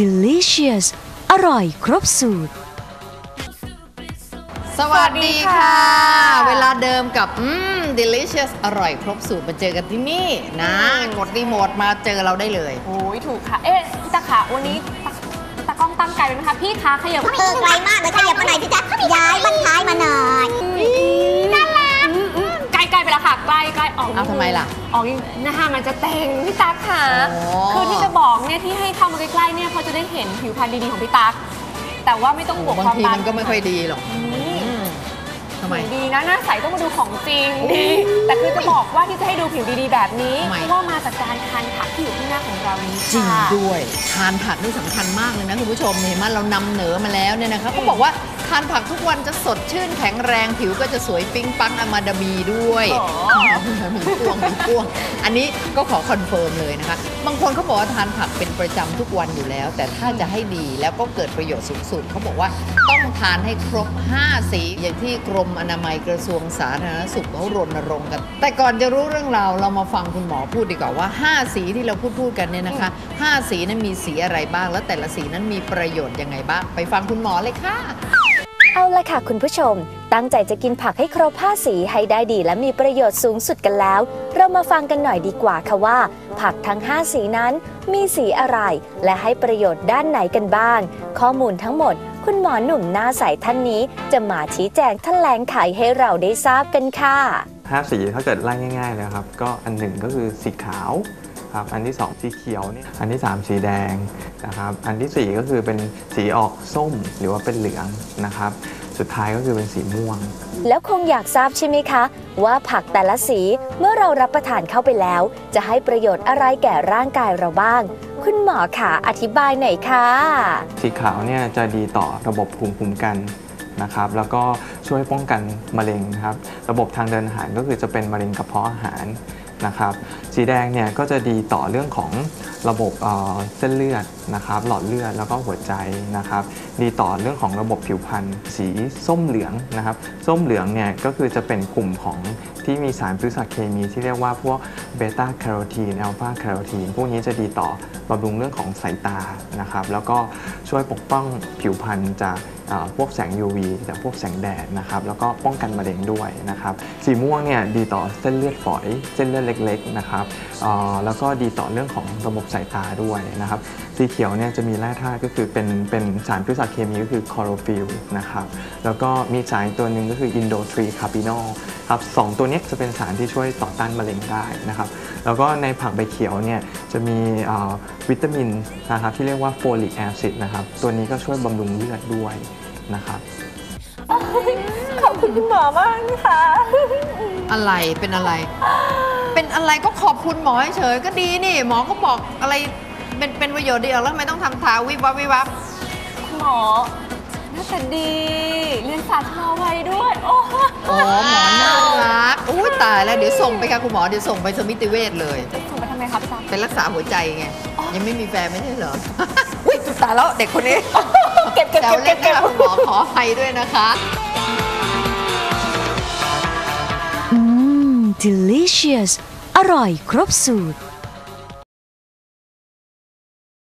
delicious อร่อยครบสูตรสวัสดีค่ะสวัสดีค่ะ เวลาเดิมกับอืม delicious อร่อยครบสูตรมาเจอกันที่นี่นะ กดรีโมทมาเจอเราได้เลย โอ้ยถูกค่ะ เอ๊ะพี่ตาขาวันนี้ตาตากล้องตั้งไกลไหมคะ พี่คะขยับเออไกลมากเลยขยับมาหน่อยพี่จ๊ะย้ายบ้านท้ายมาหน่อย น่ารักใกล้ๆไปแล้วค่ะใกล้ ใกล้ออกนิดเอานึงทำไมล่ะออกนิดหน้ามันจะเต็งพี่ตั๊กค่ะอ๋อคือที่จะบอกเนี่ยที่ให้เข้ามาใกล้ๆเนี่ยเพราะจะได้เห็นผิวพรรณดีๆของพี่ตั๊กแต่ว่าไม่ต้องบวกบางความทีบางมันก็ไม่ค่อยดีหรอกนี่อืม ทำไมผิวดีนะหน้าใสต้องมาดูของจริงดี แต่คือจะบอกว่าที่จะให้ดูผิวดีๆแบบนี้ทำไม เพราะว่ามาจากการทานผักที่อยู่ที่หน้าของเรานี้จริงค่ะ ด้วย ทานผักนี่สำคัญมากเลยนะคุณผู้ชมเห็นไหมเรานำเหนอมาแล้วเนี่ยนะคะเขาบอกว่าทานผักทุกวันจะสดชื่นแข็งแรงผิวก็จะสวยปิ๊งปังอมาดาบีด้วยอ๋อมีพ่วงมีพ่วง อันนี้ก็ขอคอนเฟิร์มเลยนะคะ บางคนเขาบอกว่าทานผักเป็นประจำทุกวันอยู่แล้ว แต่ถ้าจะให้ดีแล้วก็เกิดประโยชน์สูงสุดเขาบอกว่าต้องทานให้ครบ 5 สีอย่างที่กรมอนามัยกระทรวงสาธารณสุขเขารณรงค์กัน แต่ก่อนจะรู้เรื่องราวเรามาฟังคุณหมอพูดดีกว่าว่า 5 สีที่เราพูดพูดกันเนี่ยนะคะ 5 สีนั้นมีสีอะไรบ้าง แล้วแต่ละสีนั้นมีประโยชน์ยังไงบ้าง ไปฟังคุณหมอเลยค่ะ เอาละค่ะคุณผู้ชม ตั้งใจจะกินผักให้ครบ5สีให้ได้ดีและมีประโยชน์สูงสุดกันแล้ว เรามาฟังกันหน่อยดีกว่าค่ะว่า ผักทั้ง 5 สีนั้นมีสีอะไร และให้ประโยชน์ด้านไหนกันบ้าง ข้อมูลทั้งหมด คุณหมอหนุ่มหน้าใสท่านนี้ จะมาชี้แจงแถลงไขให้เราได้ทราบกันค่ะห้าสีถ้าเกิดไล่ง่ายๆเลยครับ ก็อันหนึ่งก็คือสีขาวครับอันที่ 2 สีเขียวเนี่ยอันที่ 3 สีแดงนะครับอันทีสี่4 ก็คือเป็นสีออกส้มหรือว่าเป็นเหลืองนะครับ สุดท้ายก็คือเป็นสีม่วง แล้วคงอยากทราบใช่ไหมคะ ว่าผักแต่ละสีเมื่อเรารับประทานเข้าไปแล้ว จะให้ประโยชน์อะไรแก่ร่างกายเราบ้าง คุณหมอขาอธิบายหน่อยค่ะ สีขาวเนี่ยจะดีต่อระบบภูมิคุ้มกันนะครับแล้วก็ช่วยป้องกันมะเร็งนะครับ ระบบทางเดินอาหารก็คือจะเป็นมะเร็งกระเพาะอาหารนะครับ สีแดงเนี่ยก็จะดีต่อเรื่องของระบบเอ่อเส้นเลือดนะครับหลอดเลือดแล้วก็หัวใจนะครับดีต่อเรื่องของระบบผิวพรรณสีส้มเหลืองนะครับส้มเหลืองเนี่ยก็คือจะเป็นกลุ่มของที่มีสารพฤกษเคมีที่เรียกว่าพวกเบต้าแคโรทีนอัลฟาแคโรทีนพวกนี้จะดีต่อบำรุงเรื่องของสายตานะครับแล้วก็ช่วยปกป้องผิวพรรณจากพวกแสง UV จากพวกแสงแดดนะครับแล้วก็ป้องกันมะเร็งด้วยนะครับสีม่วงเนี่ยดีต่อเส้นเลือดฝอย เส้นเลือดเล็กๆนะครับแล้วก็ดีต่อเรื่องของระบบสายตาด้วยนะครับสีเขียวเนี่ยจะมีแร่ธาตุก็คือเป็นเป็นสารพฤกษเคมีก็คือคลอโรฟิลนะครับแล้วก็มีสารอีกตัวหนึ่งก็คืออินโดทรีคาร์บินอลครับสองตัวเนี้ยจะเป็นสารที่ช่วยต่อต้านมะเร็งได้นะครับแล้วก็ในผักใบเขียวเนี่ยจะมีอ่าวิตามินนะครับที่เรียกว่าโฟลิกแอซิดนะครับตัวนี้ก็ช่วยบำรุงเลือดด้วยนะครับขอบคุณคุณหมอมากนะคะอะไรเป็นอะไร เป็นอะไรก็ขอบคุณหมอเฉยๆก็ดีนี่ หมอก็บอกอะไร เป็นเป็นประโยชน์ดีแล้วทำไมต้องทำทาวิบวับวิบวับคุณหมอหน่าตาดี เรียนศาสตร์ชะลอวัยด้วย โอ้โหอ๋อหมอน่ารักอุ้ยตายแล้วเดี๋ยวส่งไปค่ะคุณหมอเดี๋ยวส่งไปสมิติเวชเลย ส่งไปทำไมคะพี่ตั๊กเป็นรักษาหัวใจไงยังไม่มีแฟนไม่ใช่เหรอ อุ้ยตายแล้วเด็กคนนี้เก็บเก็บแซวเก็บเล่เก็นบเก็บนะคะคุณหมอขออภัยด้วยนะคะอืม delicious อร่อยครบสูตร